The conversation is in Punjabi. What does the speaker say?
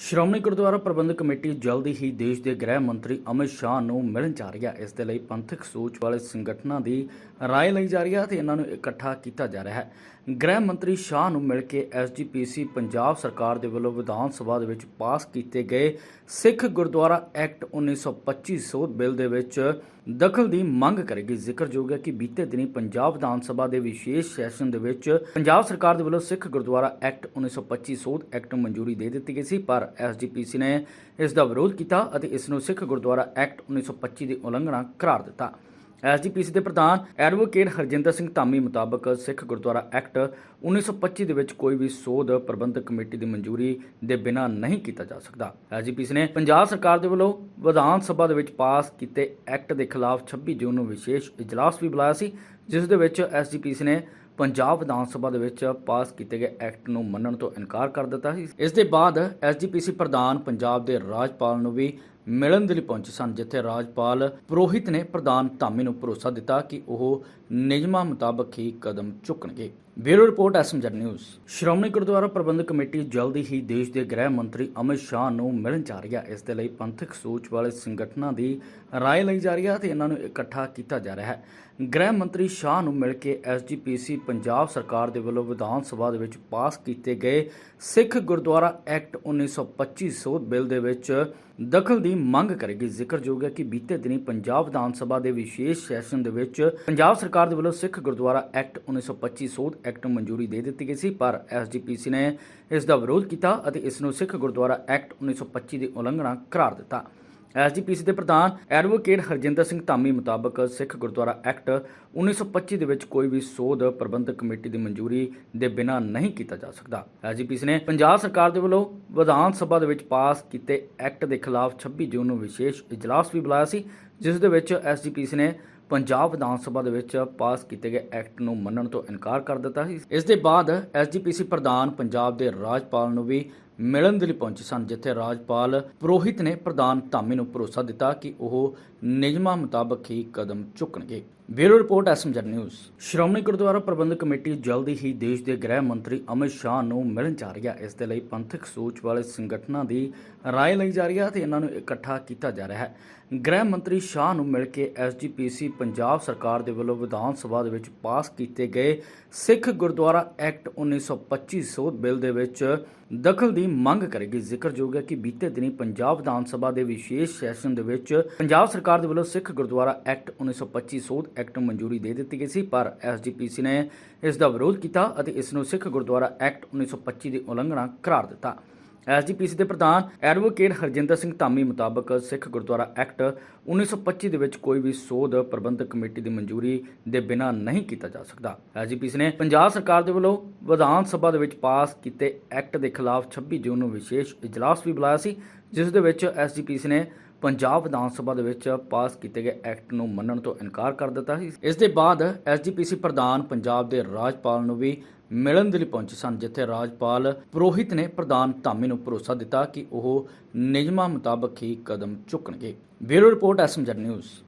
ਸ਼੍ਰੋਮਣੀ ਗੁਰਦੁਆਰਾ ਪ੍ਰਬੰਧਕ ਕਮੇਟੀ ਜਲਦੀ ਹੀ ਦੇਸ਼ ਦੇ ਗ੍ਰਹਿ ਮੰਤਰੀ ਅਮਿਤ ਸ਼ਾਹ ਨੂੰ ਮਿਲਣ ਜਾ ਰਹੀ ਹੈ ਇਸ ਦੇ ਲਈ ਪੰਥਕ ਸੋਚ ਵਾਲੇ ਸੰਗਠਨਾਂ ਦੀ رائے ਲਈ ਜਾ ਰਹੀ ਹੈ ਤੇ ਇਹਨਾਂ ਨੂੰ ਇਕੱਠਾ ਕੀਤਾ ਜਾ ਰਿਹਾ ਹੈ ਗ੍ਰਹਿ ਮੰਤਰੀ ਸ਼ਾਹ ਨੂੰ ਮਿਲ ਕੇ ਐਸਜੀਪੀਸੀ ਪੰਜਾਬ ਸਰਕਾਰ ਦੇ ਵੱਲੋਂ ਵਿਧਾਨ ਸਭਾ ਦੇ ਵਿੱਚ ਪਾਸ ਕੀਤੇ ਗਏ ਸਿੱਖ ਗੁਰਦੁਆਰਾ ਐਕਟ 1925 ਸੋਧ ਬਿੱਲ ਦੇ ਵਿੱਚ ਦਖਲ ਦੀ ਮੰਗ ਕਰੇਗੀ। ਜ਼ਿਕਰਯੋਗ ਹੈ ਕਿ ਬੀਤੇ ਦਿਨੀ ਪੰਜਾਬ ਵਿਧਾਨ ਸਭਾ ਦੇ ਵਿਸ਼ੇਸ਼ ਸੈਸ਼ਨ ਦੇ ਵਿੱਚ ਪੰਜਾਬ ਸਰਕਾਰ ਦੇ ਵੱਲੋਂ ਸਿੱਖ ਗੁਰਦੁਆਰਾ ਐਕਟ 1925 ਸੋਧ ਐਕਟ ਨੂੰ ਮਨਜ਼ੂਰੀ ਦੇ ਦਿੱਤੀ ਗਈ ਸੀ, ਪਰ ਐਸਜੀਪੀਸੀ ਨੇ ਇਸ ਦਾ ਵਿਰੋਧ ਕੀਤਾ ਅਤੇ ਇਸ ਨੂੰ ਸਿੱਖ ਗੁਰਦੁਆਰਾ ਐਕਟ 1925 ਦੀ ਉਲੰਘਣਾ ਕਰਾਰ ਦਿੱਤਾ। ਐਸਜੀਪੀਸੀ ਦੇ ਪ੍ਰਧਾਨ ਐਡਵੋਕੇਟ ਹਰਜਿੰਦਰ ਸਿੰਘ ਧਾਮੀ ਮੁਤਾਬਕ ਸਿੱਖ ਗੁਰਦੁਆਰਾ ਐਕਟ 1925 ਦੇ ਵਿੱਚ ਕੋਈ ਵੀ ਸੋਧ ਪ੍ਰਬੰਧਕ ਕਮੇਟੀ ਦੀ ਮਨਜ਼ੂਰੀ ਦੇ ਬਿਨਾਂ ਨਹੀਂ ਕੀਤਾ ਜਾ ਸਕਦਾ। ਐਸਜੀਪੀਸੀ ਨੇ ਪੰਜਾਬ ਸਰਕਾਰ ਦੇ ਵੱਲੋਂ ਵਿਧਾਨ ਸਭਾ ਦੇ ਵਿੱਚ ਪਾਸ ਕੀਤੇ ਐਕਟ ਦੇ ਖਿਲਾਫ 26 ਜੂਨ ਨੂੰ ਵਿਸ਼ੇਸ਼ ਇਜਲਾਸ ਵੀ ਬੁਲਾਇਆ ਸੀ, ਜਿਸ ਦੇ ਵਿੱਚ ਐਸਜੀਪੀਸੀ ਨੇ ਪੰਜਾਬ ਵਿਧਾਨ ਸਭਾ ਦੇ ਵਿੱਚ ਪਾਸ ਕੀਤੇ ਗਏ ਐਕਟ ਨੂੰ ਮੰਨਣ ਤੋਂ ਇਨਕਾਰ ਕਰ ਦਿੱਤਾ ਸੀ। ਇਸ ਦੇ ਬਾਅਦ ਐਸਜੀਪੀਸੀ ਪ੍ਰਧਾਨ ਪੰਜਾਬ ਦੇ ਰਾਜਪਾਲ ਨੂੰ ਵੀ ਮਿਲਣ ਦੇ ਲਈ ਪਹੁੰਚੇ ਸਨ ਜਿੱਥੇ ਰਾਜਪਾਲ ਪੁਰੋਹਿਤ ਨੇ ਪ੍ਰਧਾਨ ਧਾਮੀ ਨੂੰ ਭਰੋਸਾ ਦਿੱਤਾ ਕਿ ਉਹ ਨਿਯਮਾਂ ਮੁਤਾਬਕ ਹੀ ਕਦਮ ਚੁੱਕਣਗੇ bureau report SMZ news Shiromani Gurdwara Parbandhak committee ਜਲਦੀ ਹੀ ਦੇਸ਼ ਦੇ ਗ੍ਰਹਿ ਮੰਤਰੀ ਅਮਿਤ ਸ਼ਾਹ ਨੂੰ ਮਿਲਣ ਜਾ ਰਹੀ ਹੈ ਇਸ ਦੇ ਲਈ ਪੰਥਕ ਸੋਚ ਵਾਲੇ ਸੰਗਠਨਾਂ ਦੀ رائے ਲਈ ਜਾ ਰਹੀ ਹੈ ਤੇ ਇਹਨਾਂ ਨੂੰ ਇਕੱਠਾ ਕੀਤਾ ਜਾ ਰਿਹਾ ਹੈ ਗ੍ਰਹਿ ਮੰਤਰੀ ਸ਼ਾਹ ਨੂੰ ਮਿਲ ਕੇ ਐਸਜੀਪੀਸੀ ਪੰਜਾਬ ਸਰਕਾਰ ਦੇ ਵੱਲੋਂ ਵਿਧਾਨ ਸਭਾ ਦੇ ਵਿੱਚ ਪਾਸ ਕੀਤੇ ਗਏ ਸਿੱਖ ਗੁਰਦੁਆਰਾ ਐਕਟ 1925 ਸੋਧ ਬਿੱਲ ਦੇ ਵਿੱਚ ਦਖਲ ਦੀ ਮੰਗ ਕਰੇਗੀ। ਜ਼ਿਕਰਯੋਗ ਹੈ ਕਿ ਬੀਤੇ ਦਿਨੀ ਪੰਜਾਬ ਵਿਧਾਨ ਸਭਾ ਦੇ ਵਿਸ਼ੇਸ਼ ਸੈਸ਼ਨ ਦੇ ਵਿੱਚ ਪੰਜਾਬ ਸਰਕਾਰ ਦੇ ਵੱਲੋਂ ਸਿੱਖ ਗੁਰਦੁਆਰਾ ਐਕਟ 1925 ਸੋਧ ਐਕਟ ਨੂੰ ਮਨਜ਼ੂਰੀ ਦੇ ਦਿੱਤੀ ਗਈ ਸੀ, ਪਰ ਐਸਜੀਪੀਸੀ ਨੇ ਇਸ ਦਾ ਵਿਰੋਧ ਕੀਤਾ ਅਤੇ ਇਸ ਨੂੰ ਸਿੱਖ ਗੁਰਦੁਆਰਾ ਐਕਟ 1925 ਦੀ ਉਲੰਘਣਾ ਕਰਾਰ ਦਿੱਤਾ। ਐਸਜੀਪੀਸੀ ਦੇ ਪ੍ਰਧਾਨ ਐਡਵੋਕੇਟ ਹਰਜਿੰਦਰ ਸਿੰਘ ਧਾਮੀ ਮੁਤਾਬਕ ਸਿੱਖ ਗੁਰਦੁਆਰਾ ਐਕਟ 1925 ਦੇ ਵਿੱਚ ਕੋਈ ਵੀ ਸੋਧ ਪ੍ਰਬੰਧਕ ਕਮੇਟੀ ਦੀ ਮਨਜ਼ੂਰੀ ਦੇ ਬਿਨਾਂ ਨਹੀਂ ਕੀਤਾ ਜਾ ਸਕਦਾ। ਐਸਜੀਪੀਸੀ ਨੇ ਪੰਜਾਬ ਸਰਕਾਰ ਦੇ ਵੱਲੋਂ ਵਿਧਾਨ ਸਭਾ ਦੇ ਵਿੱਚ ਪਾਸ ਕੀਤੇ ਐਕਟ ਦੇ ਖਿਲਾਫ 26 ਜੂਨ ਨੂੰ ਵਿਸ਼ੇਸ਼ ਇਜਲਾਸ ਵੀ ਬੁਲਾਇਆ ਸੀ, ਜਿਸ ਦੇ ਵਿੱਚ ਐਸਜੀਪੀਸੀ ਨੇ ਪੰਜਾਬ ਵਿਧਾਨ ਸਭਾ ਦੇ ਵਿੱਚ ਪਾਸ ਕੀਤੇ ਗਏ ਐਕਟ ਨੂੰ ਮੰਨਣ ਤੋਂ ਇਨਕਾਰ ਕਰ ਦਿੱਤਾ ਸੀ। ਇਸ ਦੇ ਬਾਅਦ ਐਸਜੀਪੀਸੀ ਪ੍ਰਧਾਨ ਪੰਜਾਬ ਦੇ ਰਾਜਪਾਲ ਨੂੰ ਵੀ ਮਿਲਣ ਦੇ ਲਈ ਪਹੁੰਚੇ ਸਨ ਜਿੱਥੇ ਰਾਜਪਾਲ ਪੁਰੋਹਿਤ ਨੇ ਪ੍ਰਧਾਨ ਧਾਮੀ ਨੂੰ ਭਰੋਸਾ ਦਿੱਤਾ ਕਿ ਉਹ ਨਿਯਮਾਂ ਮੁਤਾਬਕ ਹੀ ਕਦਮ ਚੁੱਕਣਗੇ bureau report SMZ news Shiromani Gurdwara Parbandhak committee ਜਲਦੀ ਹੀ ਦੇਸ਼ ਦੇ ਗ੍ਰਹਿ ਮੰਤਰੀ ਅਮਿਤ ਸ਼ਾਹ ਨੂੰ ਮਿਲਣ ਜਾ ਰਹੀ ਹੈ ਇਸ ਦੇ ਲਈ ਪੰਥਕ ਸੋਚ ਵਾਲੇ ਸੰਗਠਨਾਂ ਦੀ رائے ਲਈ ਜਾ ਰਹੀ ਹੈ ਤੇ ਇਹਨਾਂ ਨੂੰ ਇਕੱਠਾ ਕੀਤਾ ਜਾ ਰਿਹਾ ਹੈ ਗ੍ਰਹਿ ਮੰਤਰੀ ਸ਼ਾਹ ਨੂੰ ਮਿਲ ਕੇ ਐਸਜੀਪੀਸੀ ਪੰਜਾਬ ਸਰਕਾਰ ਦੇ ਵੱਲੋਂ ਵਿਧਾਨ ਸਭਾ ਦੇ ਵਿੱਚ ਪਾਸ ਕੀਤੇ ਗਏ ਸਿੱਖ ਗੁਰਦੁਆਰਾ ਐਕਟ 1925 ਸੋਧ ਬਿੱਲ ਦੇ ਵਿੱਚ ਦਖਲ ਦੀ ਮੰਗ ਕਰੇਗੀ। ਜ਼ਿਕਰਯੋਗ ਹੈ ਕਿ ਬੀਤੇ ਦਿਨੀ ਪੰਜਾਬ ਵਿਧਾਨ ਸਭਾ ਦੇ ਵਿਸ਼ੇਸ਼ ਸੈਸ਼ਨ ਦੇ ਵਿੱਚ ਪੰਜਾਬ ਸਰਕਾਰ ਦੇ ਵੱਲੋਂ ਸਿੱਖ ਗੁਰਦੁਆਰਾ ਐਕਟ 1925 ਸੋਧ ਐਕਟ ਨੂੰ ਮਨਜ਼ੂਰੀ ਦੇ ਦਿੱਤੀ ਗਈ ਸੀ, ਪਰ ਐਸਜੀਪੀਸੀ ਨੇ ਇਸ ਦਾ ਵਿਰੋਧ ਕੀਤਾ ਅਤੇ ਇਸ ਨੂੰ ਸਿੱਖ ਗੁਰਦੁਆਰਾ ਐਕਟ 1925 ਦੀ ਉਲੰਘਣਾ ਕਰਾਰ ਦਿੱਤਾ। ਐਸਜੀਪੀਸੀ ਦੇ ਪ੍ਰਧਾਨ ਐਡਵੋਕੇਟ ਹਰਜਿੰਦਰ ਸਿੰਘ ਧਾਮੀ ਮੁਤਾਬਕ ਸਿੱਖ ਗੁਰਦੁਆਰਾ ਐਕਟ 1925 ਦੇ ਵਿੱਚ ਕੋਈ ਵੀ ਸੋਧ ਪ੍ਰਬੰਧਕ ਕਮੇਟੀ ਦੀ ਮਨਜ਼ੂਰੀ ਦੇ ਬਿਨਾਂ ਨਹੀਂ ਕੀਤਾ ਜਾ ਸਕਦਾ। ਐਸਜੀਪੀਸੀ ਨੇ ਪੰਜਾਬ ਸਰਕਾਰ ਦੇ ਵੱਲੋਂ ਵਿਧਾਨ ਸਭਾ ਦੇ ਵਿੱਚ ਪਾਸ ਕੀਤੇ ਐਕਟ ਦੇ ਖਿਲਾਫ 26 ਜੂਨ ਨੂੰ ਵਿਸ਼ੇਸ਼ ਇਜਲਾਸ ਵੀ ਬੁਲਾਇਆ ਸੀ, ਜਿਸ ਦੇ ਵਿੱਚ ਐਸਜੀਪੀਸੀ ਨੇ ਪੰਜਾਬ ਵਿਧਾਨ ਸਭਾ ਦੇ ਵਿੱਚ ਪਾਸ ਕੀਤੇ ਗਏ ਐਕਟ ਨੂੰ ਮੰਨਣ ਤੋਂ ਇਨਕਾਰ ਕਰ ਦਿੱਤਾ ਸੀ। ਇਸ ਦੇ ਬਾਅਦ ਐਸਜੀਪੀਸੀ ਪ੍ਰਧਾਨ ਪੰਜਾਬ ਦੇ ਰਾਜਪਾਲ ਨੂੰ ਵੀ ਮਿਲਣ ਦੇ ਲਈ ਪਹੁੰਚੇ ਸਨ, ਜਿੱਥੇ ਰਾਜਪਾਲ ਪੁਰੋਹਿਤ ਨੇ ਪ੍ਰਧਾਨ ਧਾਮੀ ਨੂੰ ਭਰੋਸਾ ਦਿੱਤਾ ਕਿ ਉਹ ਨਿਯਮਾਂ ਮੁਤਾਬਕ ਹੀ ਕਦਮ ਚੁੱਕਣਗੇ। Bureau report SMZ news.